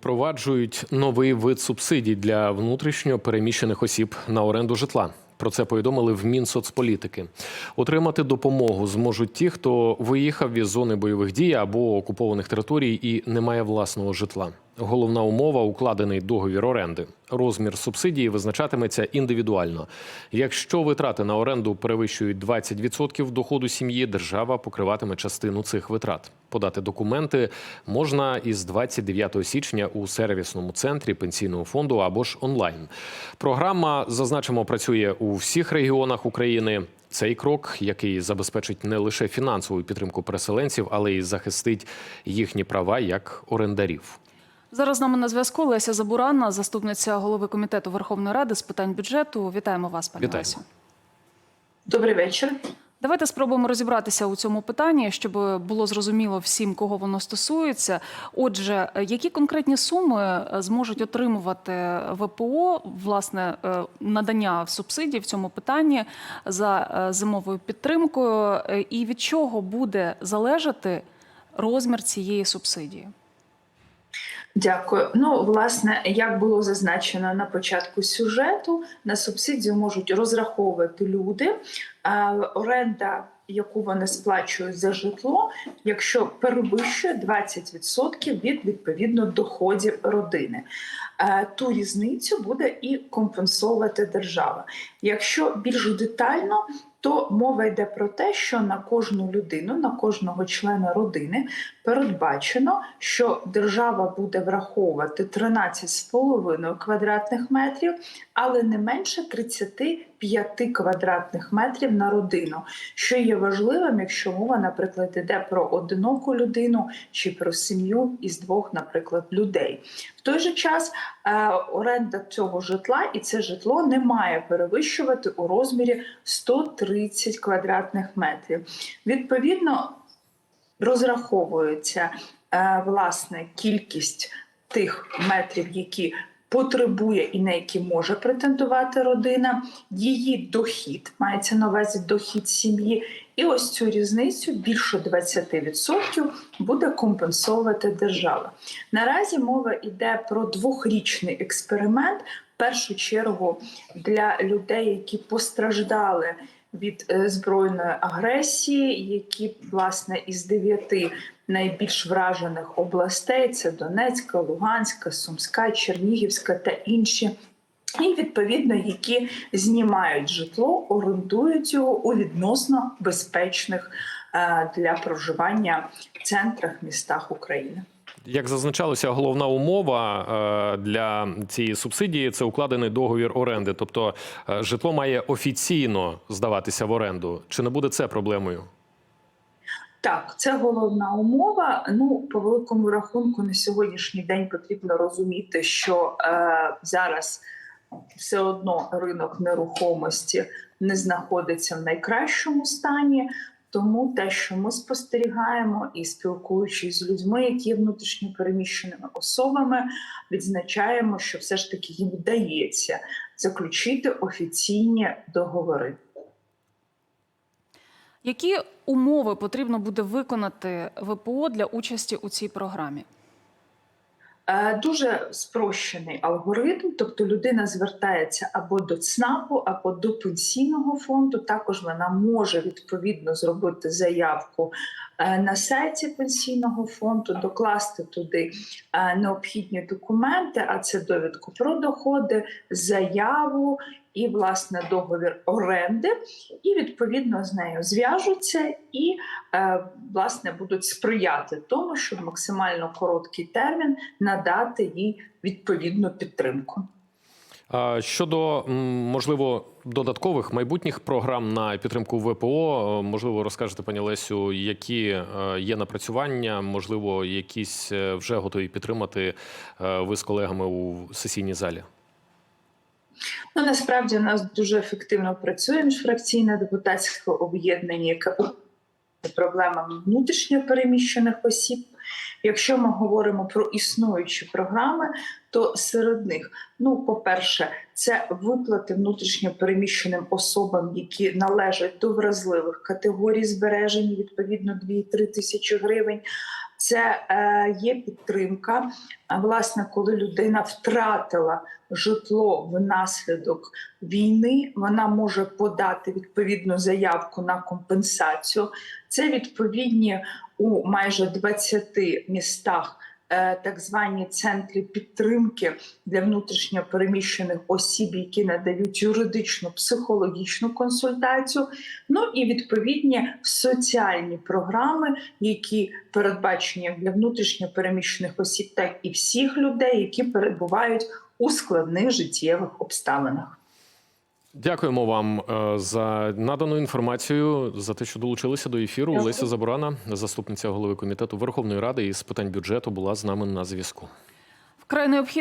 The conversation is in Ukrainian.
Впроваджують новий вид субсидій для внутрішньо переміщених осіб на оренду житла. Про це повідомили в Мінсоцполітики. Отримати допомогу зможуть ті, хто виїхав із зони бойових дій або окупованих територій і не має власного житла. Головна умова укладений договір оренди. Розмір субсидії визначатиметься індивідуально. Якщо витрати на оренду перевищують 20% доходу сім'ї, держава покриватиме частину цих витрат. Подати документи можна із 29 січня у сервісному центрі пенсійного фонду або ж онлайн. Програма зазначимо працює у всіх регіонах України. Цей крок, який забезпечить не лише фінансову підтримку переселенців, але й захистить їхні права як орендарів. Зараз з нами на зв'язку Леся Забуранна, заступниця голови комітету Верховної Ради з питань бюджету. Вітаємо вас, пані Вітаємо. Лесю. Добрий вечір. Давайте спробуємо розібратися у цьому питанні, щоб було зрозуміло всім, кого воно стосується. Отже, які конкретні суми е, зможуть отримувати ВПО власне е, надання субсидій в цьому питанні за е, зимовою підтримкою, і від чого буде залежати розмір цієї субсидії? Дякую. Ну, власне, як було зазначено на початку сюжету, на субсидію можуть розраховувати люди. Оренда, яку вони сплачують за житло, якщо перевищує 20% від відповідно доходів родини. Е, Ту різницю буде і компенсовувати держава. Якщо більш детально, то мова йде про те, що на кожну людину, на кожного члена родини передбачено, що держава буде враховувати 13,5 квадратних метрів, але не менше 35 квадратних метрів на родину, що є важливим, якщо мова, наприклад, йде про одиноку людину чи про сім'ю із двох, наприклад, людей. В той же час е, оренда цього житла і це житло не має перевищувати у розмірі 130 квадратних метрів. Відповідно, розраховується е, власне кількість тих метрів, які потребує і на які може претендувати родина, її дохід мається на увазі дохід сім'ї, і ось цю різницю більше 20% буде компенсовувати держава. Наразі мова йде про двохрічний експеримент. В першу чергу для людей, які постраждали від е, збройної агресії, які власне із дев'яти найбільш вражених областей: це Донецька, Луганська, Сумська, Чернігівська та інші. І відповідно, які знімають житло, орендують його у відносно безпечних е, для проживання центрах, містах України. Як зазначалося, головна умова е, для цієї субсидії це укладений договір оренди. Тобто е, житло має офіційно здаватися в оренду. Чи не буде це проблемою? Так, це головна умова. Ну, по великому рахунку, на сьогоднішній день потрібно розуміти, що е, зараз все одно ринок нерухомості не знаходиться в найкращому стані. Тому те, що ми спостерігаємо і спілкуючись з людьми, які є внутрішньо переміщеними особами, відзначаємо, що все ж таки їм вдається заключити офіційні договори. Які умови потрібно буде виконати ВПО для участі у цій програмі? Е, Дуже спрощений алгоритм, тобто людина звертається або до ЦНАПу, або до пенсійного фонду. Також вона може відповідно зробити заявку е, на сайті пенсійного фонду, докласти туди е, необхідні документи, а це довідку про доходи, заяву і власне договір оренди, і відповідно з нею зв'яжуться і е, власне будуть сприяти тому, щоб максимально короткий термін надати їй відповідну підтримку. Щодо можливо додаткових майбутніх програм на підтримку ВПО, можливо, розкажете, пані Лесю, які е, є напрацювання, можливо, якісь е, вже готові підтримати ви з колегами у сесійній залі. Ну насправді у нас дуже ефективно працює міжфракційне депутатське об'єднання, яке проблемами внутрішньо переміщених осіб. Якщо ми говоримо про існуючі програми, то серед них, ну, по-перше, це виплати внутрішньо переміщеним особам, які належать до вразливих категорій збереження, відповідно 2-3 тисячі гривень. Це е, є підтримка. Власне, коли людина втратила житло внаслідок війни, вона може подати відповідну заявку на компенсацію. Це відповідні у майже 20 містах. Е, Так звані центри підтримки для внутрішньо переміщених осіб, які надають юридичну психологічну консультацію, ну і відповідні соціальні програми, які передбачені для внутрішньо переміщених осіб, так і всіх людей, які перебувають у складних життєвих обставинах. Дякуємо вам е, за надану інформацію, за те, що долучилися до ефіру. Дякую. Леся Заборана, заступниця голови комітету Верховної Ради із питань бюджету, була з нами на зв'язку. Вкрай необхідно.